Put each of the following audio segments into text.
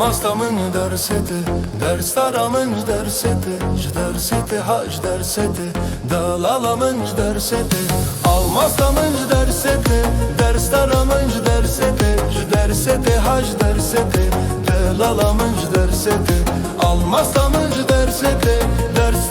Almastamın derseti Ders taramın derseti Derseti hac derseti Dalalamın derseti Almastamın derseti Ders taramın derseti Derseti hac derseti Dalalamın derseti Almastamın derseti Ders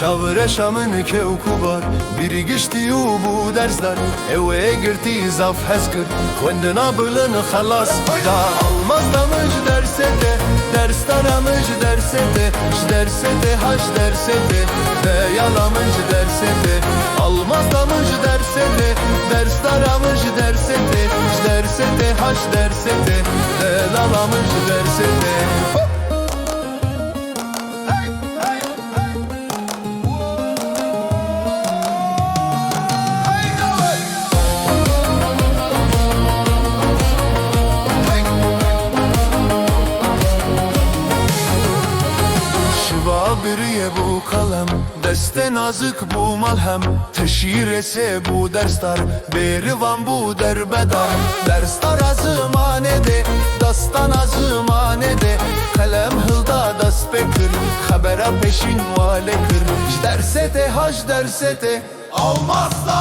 Şamın kevkubar Biri geçti bu dersler. Eve girti zaf heskir Kendina bülün halas Da almaz damış derse de Ders taramış derse de Derse de haş derse de Ve yalamış derse de. Almaz damış derse de Ders taramış derse de Derse de haş derse de Ve yalamış kalem Deste nazik bu malhem Teşhir etse bu dersler. Berivan bu derbedar Dersler azımanede Dastan azımanede. Kalem hılda das bekir Habere peşin vale kır. Derse de hac derse de. Almazsa Almazsamış